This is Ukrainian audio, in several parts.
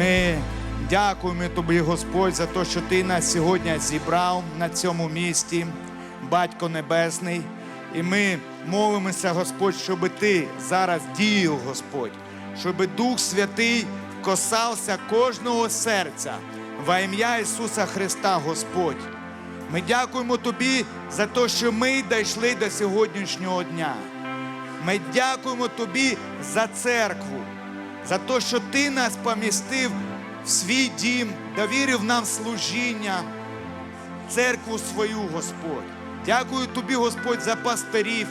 Ми дякуємо тобі, Господь, за те, що ти нас сьогодні зібрав на цьому місці, Батько Небесний. І ми молимося, Господь, щоб ти зараз діяв, Господь, щоб Дух Святий косався кожного серця во ім'я Ісуса Христа, Господь. Ми дякуємо Тобі за те, що ми дійшли до сьогоднішнього дня. Ми дякуємо Тобі за церкву, за те, що Ти нас помістив в свій дім, довірив нам служіння, церкву свою, Господь. Дякую Тобі, Господь, за пастирів,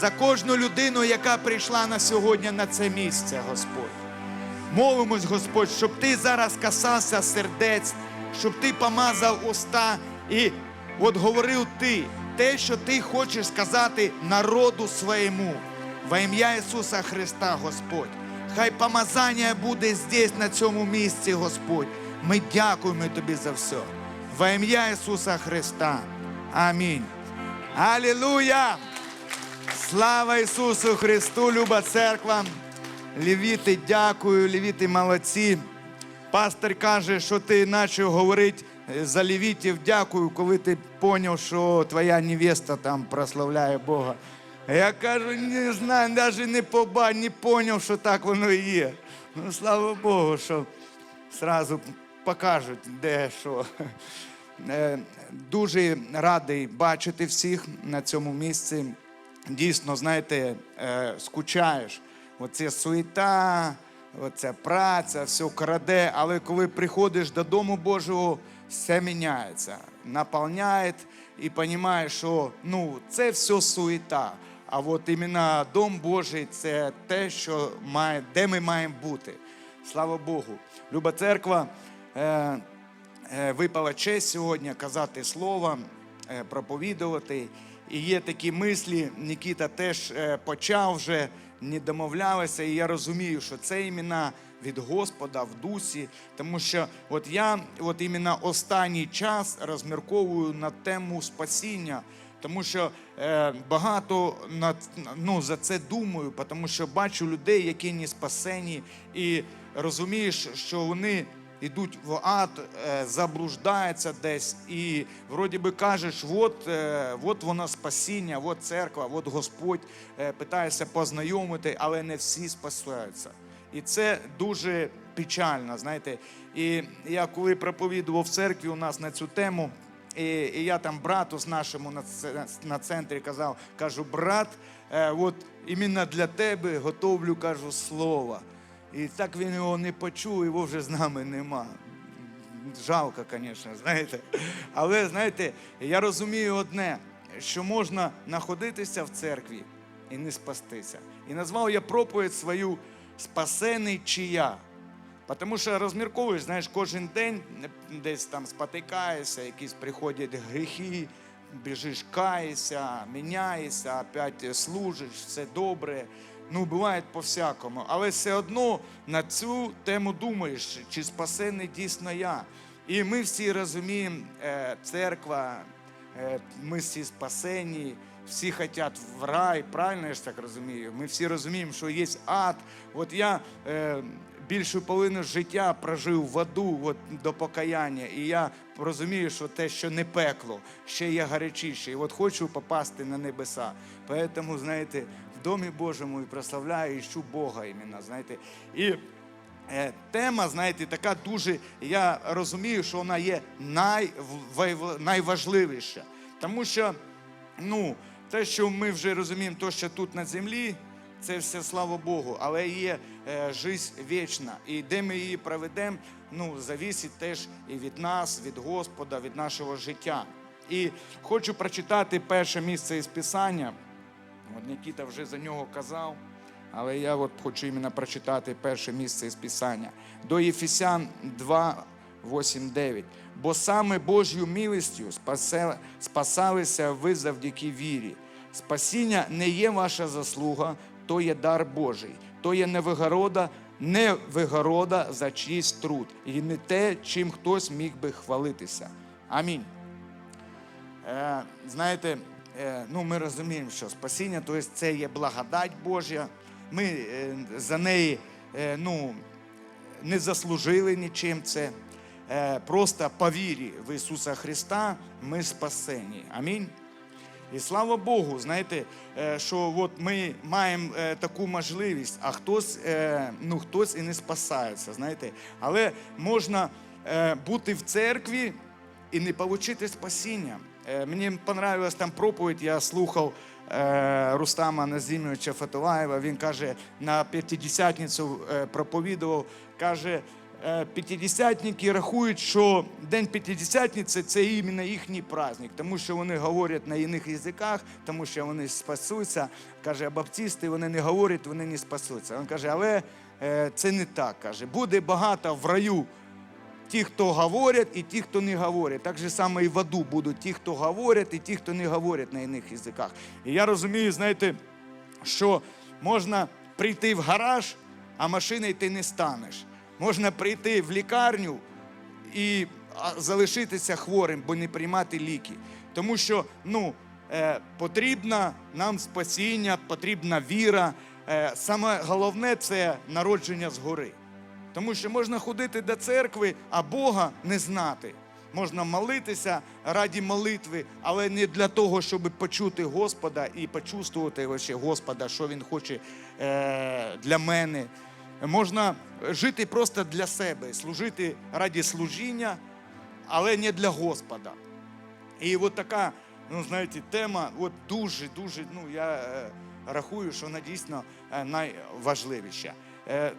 за кожну людину, яка прийшла на сьогодні на це місце, Господь. Молимось, Господь, щоб Ти зараз касався сердець, щоб Ти помазав уста і от говорив Ти те, що Ти хочеш сказати народу своєму. Во ім'я Ісуса Христа, Господь. Хай помазання буде здесь, на цьому місці, Господь. Ми дякуємо Тобі за все. Во ім'я Ісуса Христа. Амінь. Алілуя! Слава Ісусу Христу, люба церква! Лівіти, дякую, лівіти молодці. Пастор каже, що ти почав говорити за лівітів, дякую, коли ти зрозумів, що твоя невеста там прославляє Бога. Я кажу, не знаю, навіть не побачив, не зрозумів, що так воно і є. Ну, слава Богу, що зразу покажуть, де що. Е, Дуже радий бачити всіх на цьому місці. Дійсно, знаєте, е, скучаєш. Оце суєта, оце праця, все краде, але коли приходиш додому Божого, все міняється, наповняє і розумієш, що ну, це все суєта. А от іменно Дом Божий це те, що має, де ми маємо бути. Слава Богу. Люба церква. Е, Е, випала честь сьогодні казати слово, е, проповідувати. І є такі мислі, Нікіта теж е, почав вже, не домовлялися, і я розумію, що це іменно від Господа в дусі, тому що от я от іменно останній час розмірковую на тему спасіння. Тому що е, багато над, ну, за це думаю, тому що бачу людей, які не спасені, і розумієш, що вони йдуть в ад, е, заблуждаються десь, і вроді би кажеш, от, е, от воно спасіння, от церква, от Господь е, питається познайомити, але не всі спасаються. І це дуже печально, знаєте. І я коли проповідував в церкві у нас на цю тему, і, і я там брату з нашому на, на центрі казав, кажу, брат, е, от іменно для тебе готовлю, кажу, слово. І так він його не почув, його вже з нами нема. Жалко, звісно, знаєте. Але знаєте, я розумію одне, що можна знаходитися в церкві і не спастися. І назвав я проповідь свою Спасений чи я. Тому що розмірковуєш, знаєш, кожен день десь там спотикаєшся, якісь приходять гріхи, біжиш, каєшся, міняєшся, опять служиш, все добре. Ну, буває по-всякому. Але все одно на цю тему думаєш, чи спасений дійсно я. І ми всі розуміємо, е, церква, е, ми всі спасені, всі хочуть в рай, правильно я ж так розумію? Ми всі розуміємо, що є ад. От я е, більшу половину життя прожив в аду от, до покаяння, і я розумію, що те, що не пекло, ще є гарячіше. І от хочу попасти на небеса. Тому, знаєте, в Домі Божому і прославляю, і ищу Бога іменно, знаєте. І Е, Тема, знаєте, така дуже, я розумію, що вона є найв- найважливіша. Тому що, ну, те, що ми вже розуміємо, то, що тут на землі, це все слава Богу, але є е, життя вічна. І де ми її проведемо, ну, завісить теж і від нас, від Господа, від нашого життя. І хочу прочитати перше місце із Писання. От Нікіта вже за нього казав. Але я от хочу іменно прочитати перше місце із Писання. До Єфесян 2, 8, 9. Бо саме Божою милістю спасалися ви завдяки вірі. Спасіння не є ваша заслуга, то є дар Божий, то є не вигорода, не вигорода за чийсь труд, і не те, чим хтось міг би хвалитися. Амінь. Е, знаєте, е, ну, ми розуміємо, що спасіння, то есть це є благодать Божя. Ми е, за неї е, ну, не заслужили нічим це. Е, Просто по вірі в Ісуса Христа ми спасені. Амінь. І слава Богу, знаєте, е, що от ми маємо е, таку можливість, а хтось, е, ну, хтось і не спасається, знаєте. Але можна бути в церкві і не отримати спасіння. Мені понравилась там проповідь, я слухав Рустама Назімовича Фатулаєва. Він каже, на п'ятидесятницю проповідував, каже, е, п'ятидесятники рахують, що День П'ятидесятниці це іменно їхній праздник, тому що вони говорять на інших язиках, тому що вони спасуться. Каже, а баптисти вони не говорять, вони не спасуться. Він каже, але е, це не так. каже. Буде багато в раю ті, хто говорять, і ті, хто не говорять. Так же само і в аду будуть ті, хто говорять, і ті, хто не говорять на інших язиках. І я розумію, знаєте, що можна прийти в гараж, а машиною ти не станеш. Можна прийти в лікарню і залишитися хворим, бо не приймати ліки. Тому що ну, е, потрібно нам спасіння, потрібна віра. Е, саме головне це народження згори. Тому що можна ходити до церкви, а Бога не знати. Можна молитися раді молитви, але не для того, щоб почути Господа і почувствувати Господа, що Він хоче е, для мене. Можна жити просто для себе, служити раді служіння, але не для Господа. І от така, ну знаєте, тема, от дуже, дуже, ну я е, рахую, що вона дійсно е, найважливіша. Е,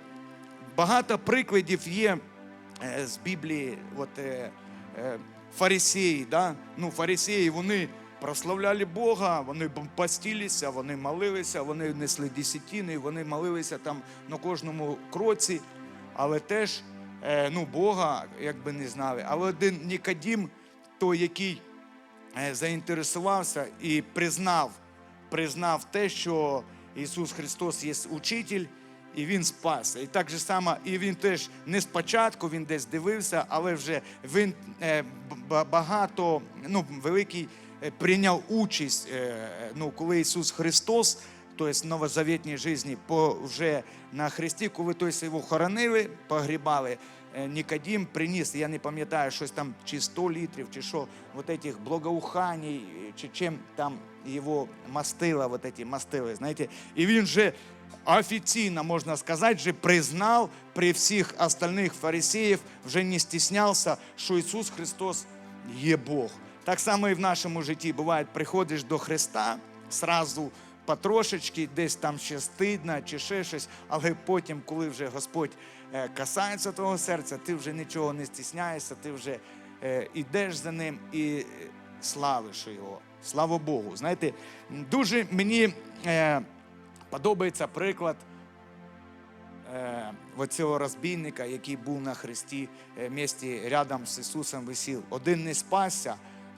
багато прикладів є е, з Біблії, от е, е, фарисеї, да? ну, фарисеї, вони прославляли Бога, вони постілися, вони молилися, вони несли десятини, вони молилися там на кожному кроці, але теж е, ну, Бога якби не знали. Але один Нікодім, той, який е, заінтересувався і признав, признав те, що Ісус Христос є учитель, і Він спасся. І так же само, і він теж не спочатку, він десь дивився, але вже він е, багато, ну, великий е, прийняв участь, е, ну, коли Ісус Христос, тобто в новозавітній житті, вже на Христі, коли тобто, його хоронили, погрібали, е, Нікодім приніс, я не пам'ятаю, щось там чи 100 літрів, чи що, вот этих благоуханий, чи чим там його мастила, вот эти мастили, знаєте, і він же офіційно, можна сказати, вже признав при всіх остальних фарисеїв, вже не стіснявся, що Ісус Христос є Бог. Так само і в нашому житті буває, приходиш до Христа, сразу потрошечки, десь там ще стидно чи ще щось, але потім, коли вже Господь е, касається твого серця, ти вже нічого не стісняєшся, ти вже е, ідеш за ним і е, славиш його. Слава Богу. Знаєте, дуже мені подобається приклад оцього розбійника, який був на хресті місті рядом з Ісусом висів. Один не спасся,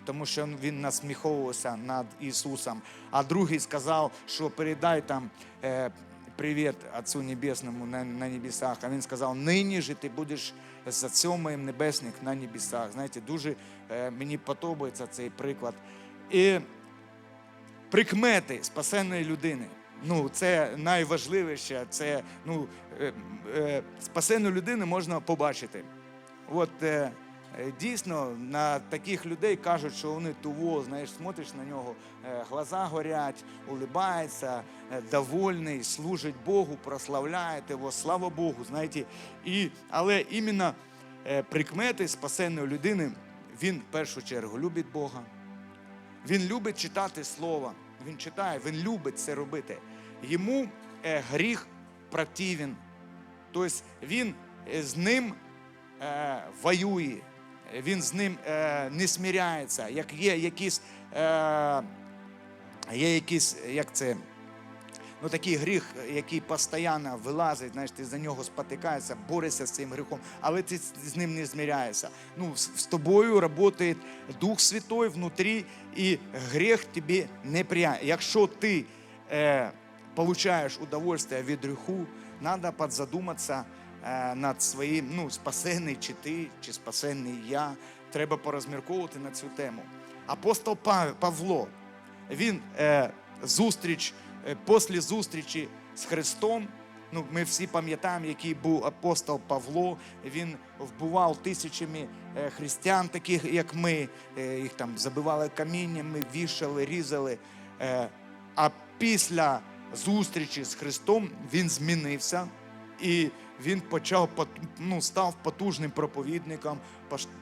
тому що він насміховувався над Ісусом, а другий сказав, що передай там. Е, Привіт Отцу Небесному на, на небесах. А він сказав: нині же ти будеш з Отцем моїм небесних на небесах. Знаєте, дуже е, мені подобається цей приклад. І прикмети спасенної людини. Ну, це найважливіше. Це ну, е, е, спасену людину можна побачити. От е, дійсно на таких людей кажуть, що вони туво, знаєш, смотриш на нього, е, глаза горять, улибається, е, довольний, служить Богу, прославляє його, слава Богу, знаєте. І, але іменно е, прикмети спасеної людини, він в першу чергу любить Бога. Він любить читати слово. Він читає, він любить це робити. Йому е, гріх противен. Тобто він е, з ним е, воює, він з ним е, не сміряється. Як є якісь, е, є якісь, як це, ну такий гріх, який постійно вилазить, знаєш, ти за нього спотикаєшся, борешся з цим гріхом, але ти з ним не зміряєшся. Ну, з, тобою працює Дух Святой внутрі, і гріх тобі не приятен. Якщо ти е, получаєш удовольствие від гріху, треба подзадуматися е, над своїм, ну, спасений чи ти, чи спасений я. Треба порозмірковувати на цю тему. Апостол Павло, він е, зустріч, е, після зустрічі з Христом, Ну, ми всі пам'ятаємо, який був апостол Павло. Він вбивав тисячами е, християн, таких як ми. Е, Їх там забивали каміннями, вішали, різали. Е, А після зустрічі з Христом він змінився і він почав ну, став потужним проповідником,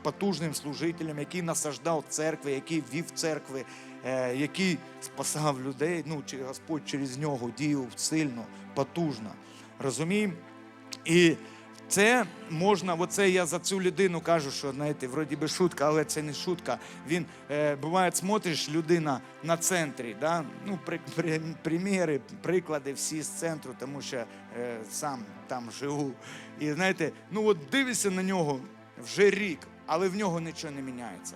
потужним служителем, який насаждав церкви, який вів церкви, е, який спасав людей. Ну, чи Господь через нього діяв сильно, потужно. Розуміємо? І це можна, оце я за цю людину кажу, що знаєте, вроді би шутка, але це не шутка. Він е, буває, смотриш, людина на центрі, да? ну, при, при, приміри, приклади всі з центру, тому що е, сам там живу. І знаєте, ну от дивишся на нього вже рік, але в нього нічого не міняється.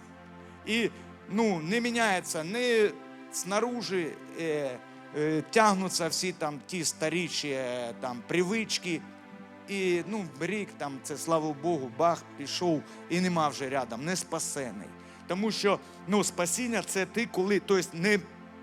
І ну, не міняється не снаружи. Е, е, тягнуться всі там ті старіші е, там привички. І ну, рік там, це слава Богу, бах, пішов і нема вже рядом, не спасений. Тому що ну, спасіння це ти, коли тобто не,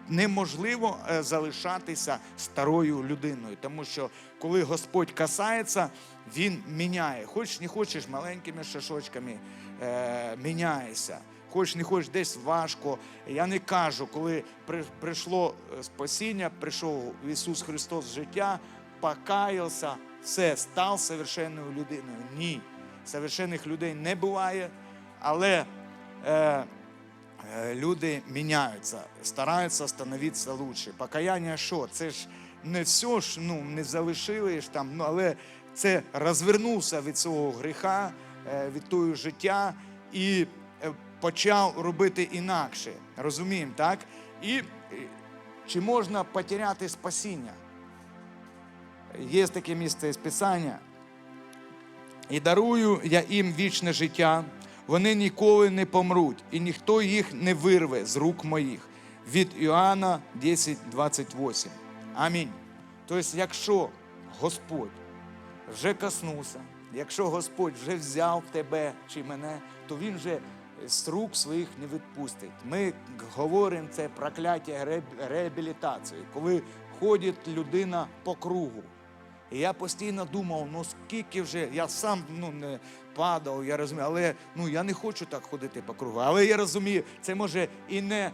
неможливо е, залишатися старою людиною. Тому що коли Господь касається, Він міняє. Хочеш не хочеш маленькими шашочками е, міняєшся. Хоч не хоч десь важко. Я не кажу, коли прийшло е, спасіння, прийшов Ісус Христос в життя, покаявся, все, став совершенною людиною. Ні. Совершенних людей не буває, але е, е, люди міняються, стараються становитися лучше. Покаяння що? Це ж не все ж ну, не залишили там, ну, але це розвернувся від свого гріха, е, від того життя і е, почав робити інакше. Розуміємо, так? І е, чи можна потеряти спасіння? Є таке місце з Писання. І дарую я їм вічне життя, вони ніколи не помруть, і ніхто їх не вирве з рук моїх. Від Іоанна 10, 28. Амінь. Тобто, якщо Господь вже коснувся, якщо Господь вже взяв тебе чи мене, то Він вже з рук своїх не відпустить. Ми говоримо це прокляття реабілітації, коли ходить людина по кругу. І я постійно думав, ну скільки вже, я сам ну, не падав, я розумію, але ну, я не хочу так ходити по кругу. Але я розумію, це може і не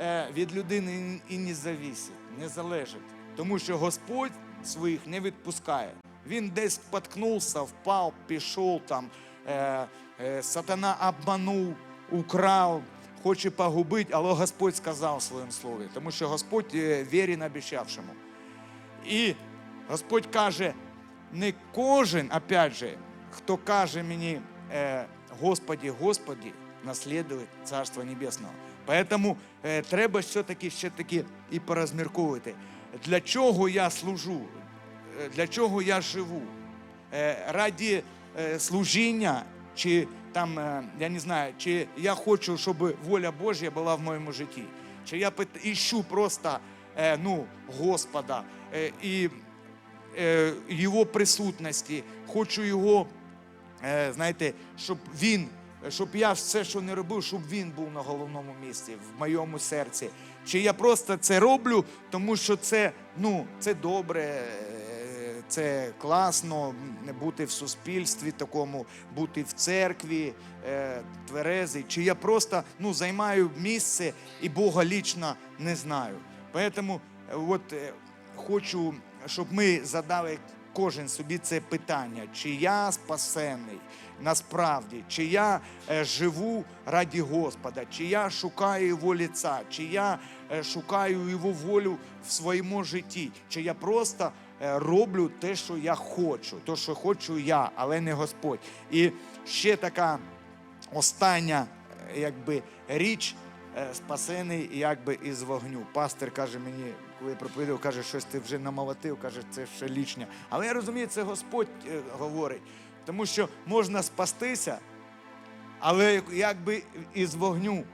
е, від людини і не завісить, не залежить. Тому що Господь своїх не відпускає. Він десь споткнувся, впав, пішов там, е, е, сатана обманув, украв, хоче погубити, але Господь сказав в своєму слові, тому що Господь е, вірен обіцявшому. І Господь каже, не кожен, опять же, хто каже мені, е, Господі, Господі, наслідує Царство Небесного. Поэтому е, треба все-таки ще таки і порозмірковувати, для чого я служу, е, для чого я живу. Раді служіння, чи там, я не знаю, чи я хочу, щоб воля Божя була в моєму житті, чи я іщу просто ну, Господа і Його присутності, хочу Його, е, знаєте, щоб Він, щоб я все, що не робив, щоб Він був на головному місці в моєму серці. Чи я просто це роблю, тому що це, ну, це добре. е, Це класно бути в суспільстві такому, бути в церкві е, тверезий. Чи я просто ну, займаю місце і Бога лічно не знаю. Поэтому е, от, е, хочу, щоб ми задали кожен собі це питання, чи я спасений насправді, чи я е, живу раді Господа, чи я шукаю Його ліца, чи я е, шукаю Його волю в своєму житті, чи я просто е, роблю те, що я хочу, те, що хочу я, але не Господь. І ще така остання якби, річ спасений якби із вогню. Пастор каже мені, коли я проповідав, каже, щось ти вже намолотив, каже, це ще лічне. Але я розумію, це Господь е, говорить, тому що можна спастися, але якби із вогню.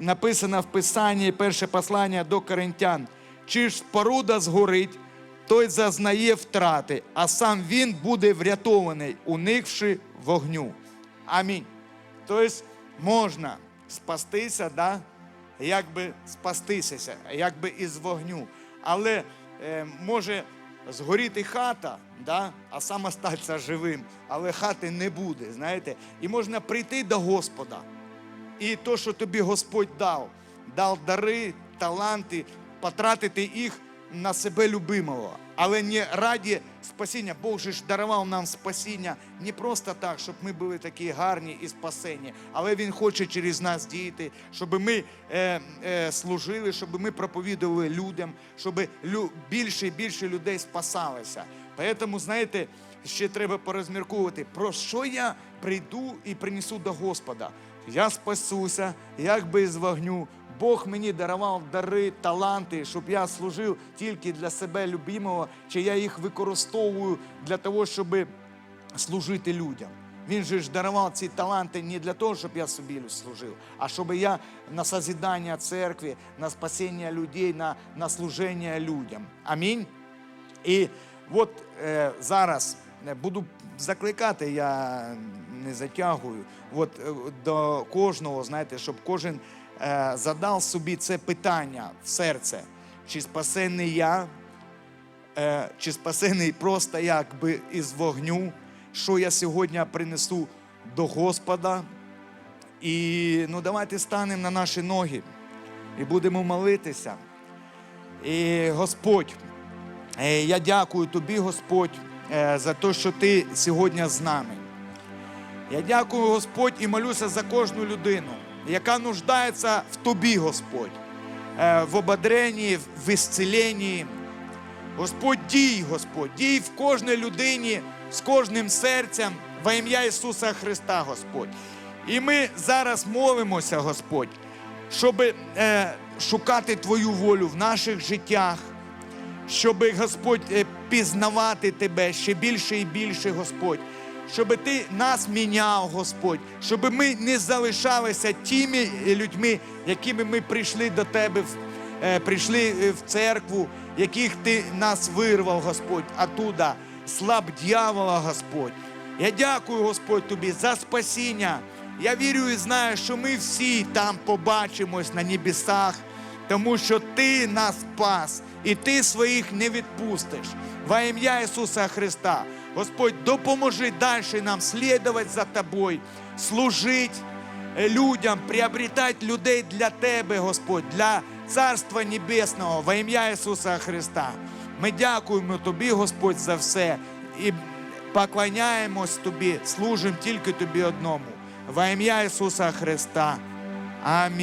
Написано в Писанні перше послання до Коринтян. Чи ж споруда згорить, той зазнає втрати, а сам він буде врятований, уникши вогню. Амінь. Тобто можна спастися, да? якби спастися, якби із вогню. Але е, може згоріти хата, да? а сам остатися живим, але хати не буде, знаєте. І можна прийти до Господа. І то, що тобі Господь дав, дав дари, таланти, потратити їх на себе любимого. Але не раді спасіння. Бог же ж дарував нам спасіння не просто так, щоб ми були такі гарні і спасені, але Він хоче через нас діяти, щоб ми е, е, служили, щоб ми проповідували людям, щоб лю, більше і більше людей спасалися. Тому, знаєте, ще треба порозмірковувати, про що я прийду і принесу до Господа. Я спасуся, як без вогню. Бог мені дарував дари, таланти, щоб я служив тільки для себе любимого, чи я їх використовую для того, щоб служити людям. Він же ж дарував ці таланти не для того, щоб я собі служив, а щоб я на созидання церкви, на спасіння людей, на, на служення людям. Амінь. І от е, зараз е, буду закликати, я не затягую, от, е, до кожного, знаєте, щоб кожен задав собі це питання в серце, чи спасений я, е, чи спасений просто якби із вогню, що я сьогодні принесу до Господа. І ну, давайте станемо на наші ноги і будемо молитися. І Господь, Е, Я дякую тобі, Господь, е, за те, що ти сьогодні з нами. Я дякую, Господь, і молюся за кожну людину, яка нуждається в тобі, Господь, е, в ободренні, в ісцеленні. Господь, дій, Господь, дій в кожній людині з кожним серцем во ім'я Ісуса Христа, Господь. І ми зараз молимося, Господь, щоб е, шукати Твою волю в наших життях щоб Господь е, пізнавати Тебе ще більше і більше, Господь. Щоб Ти нас міняв, Господь, щоб ми не залишалися тими людьми, якими ми прийшли до Тебе, е, прийшли е, в церкву, яких Ти нас вирвав, Господь, оттуда, слаб дьявола, Господь. Я дякую, Господь, Тобі за спасіння. Я вірю і знаю, що ми всі там побачимось на небесах, тому що Ти нас спас, і Ти своїх не відпустиш. Во ім'я Ісуса Христа. Господь, допоможи далі нам слідувати за Тобою, служити е, людям, приобретати людей для Тебе, Господь, для Царства Небесного, во ім'я Ісуса Христа. Ми дякуємо Тобі, Господь, за все. І поклоняємось Тобі, служимо тільки Тобі одному. Во ім'я Ісуса Христа. Амінь.